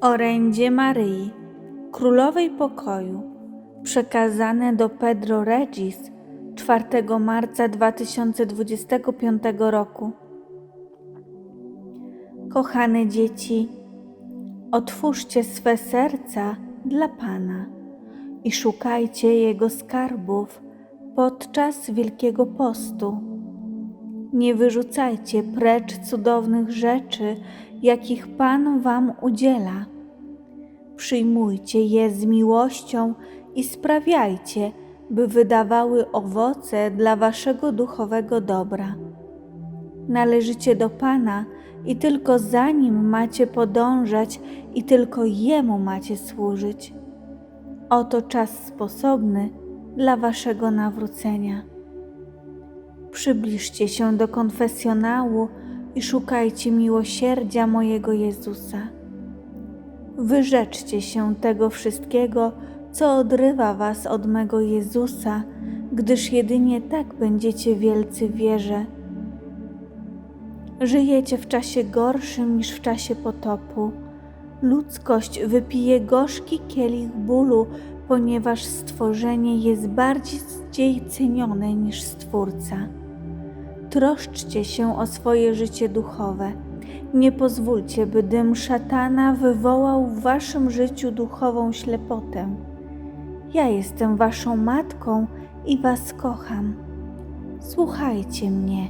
Orędzie Maryi, Królowej Pokoju, przekazane do Pedro Regis 4 marca 2025 roku. Kochane dzieci, otwórzcie swe serca dla Pana i szukajcie Jego skarbów podczas Wielkiego Postu. Nie wyrzucajcie precz cudownych rzeczy, jakich Pan Wam udziela. Przyjmujcie je z miłością i sprawiajcie, by wydawały owoce dla Waszego duchowego dobra. Należycie do Pana i tylko za Nim macie podążać i tylko Jemu macie służyć. Oto czas sposobny dla Waszego nawrócenia. Przybliżcie się do konfesjonału i szukajcie miłosierdzia mojego Jezusa. Wyrzeczcie się tego wszystkiego, co odrywa was od mego Jezusa, gdyż jedynie tak będziecie wielcy wierze. Żyjecie w czasie gorszym niż w czasie potopu. Ludzkość wypije gorzki kielich bólu, ponieważ stworzenie jest bardziej cenione niż Stwórca. Troszczcie się o swoje życie duchowe. Nie pozwólcie, by dym szatana wywołał w waszym życiu duchową ślepotę. Ja jestem waszą matką i was kocham. Słuchajcie mnie.